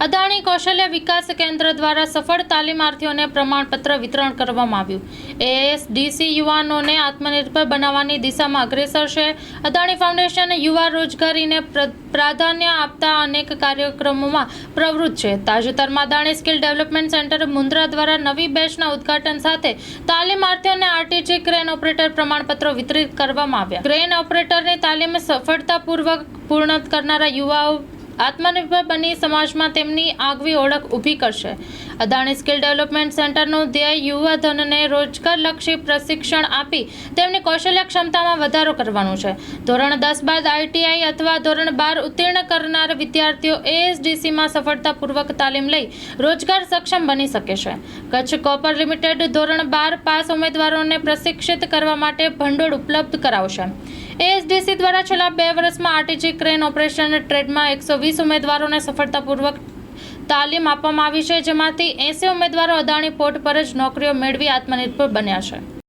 અદાણી કૌશલ્ય વિકાસ કેન્દ્ર દ્વારા સફળ તાલીમાર્થીઓને પ્રમાણપત્ર વિતરણ કરવામાં આવ્યું. એએસડીસી યુવાનોને આત્મનિર્ભર બનાવવાની દિશામાં અગ્રેસર છે. અદાણી ફાઉન્ડેશન યુવા રોજગારીને પ્ર- પ્રાધાન્ય આપતા અનેક કાર્યક્રમોમાં પ્રવૃત્ત છે. તાજેતરમાં Adani skill development centre Mundra દ્વારા નવી બેચના ઉદ્ઘાટન સાથે તાલીમાર્થીઓને આરટીજી ક્રેન ઓપરેટર પ્રમાણપત્રો વિતરિત કરવામાં આવ્યા. ક્રેન ઓપરેટરની તાલીમ સફળતાપૂર્વક પૂર્ણ કરનારા યુવાઓ આત્મનિર્ભર બની સમાજમાં તેમની આગવી ઓળખ ઊભી કરશે. અદાણી સ્કિલ ડેવલપમેન્ટ સેન્ટરનું ધ્યેય યુવાધનને રોજગારલક્ષી પ્રશિક્ષણ આપી તેમની કૌશલ્ય ક્ષમતામાં વધારો કરવાનું છે. ધોરણ દસ બાદ આઈટીઆઈ અથવા ધોરણ બાર ઉત્તીર્ણ કરનાર વિદ્યાર્થીઓ એએસડીસીમાં સફળતાપૂર્વક તાલીમ લઈ રોજગાર સક્ષમ બની શકે છે. કચ્છ કોપર લિમિટેડ ધોરણ બાર પાસ ઉમેદવારોને પ્રશિક્ષિત કરવા માટે ભંડોળ ઉપલબ્ધ કરાવશે. એએસડીસી દ્વારા છેલ્લા બે વર્ષમાં આરટીજી ક્રેન ઓપરેશન ટ્રેડમાં એકસો વીસ ઉમેદવારોને સફળતાપૂર્વક તાલીમ આપવામાં આવી છે, જેમાંથી એંસી ઉમેદવારો અદાણી પોર્ટ પર જ નોકરીઓ મેળવી આત્મનિર્ભર બન્યા છે.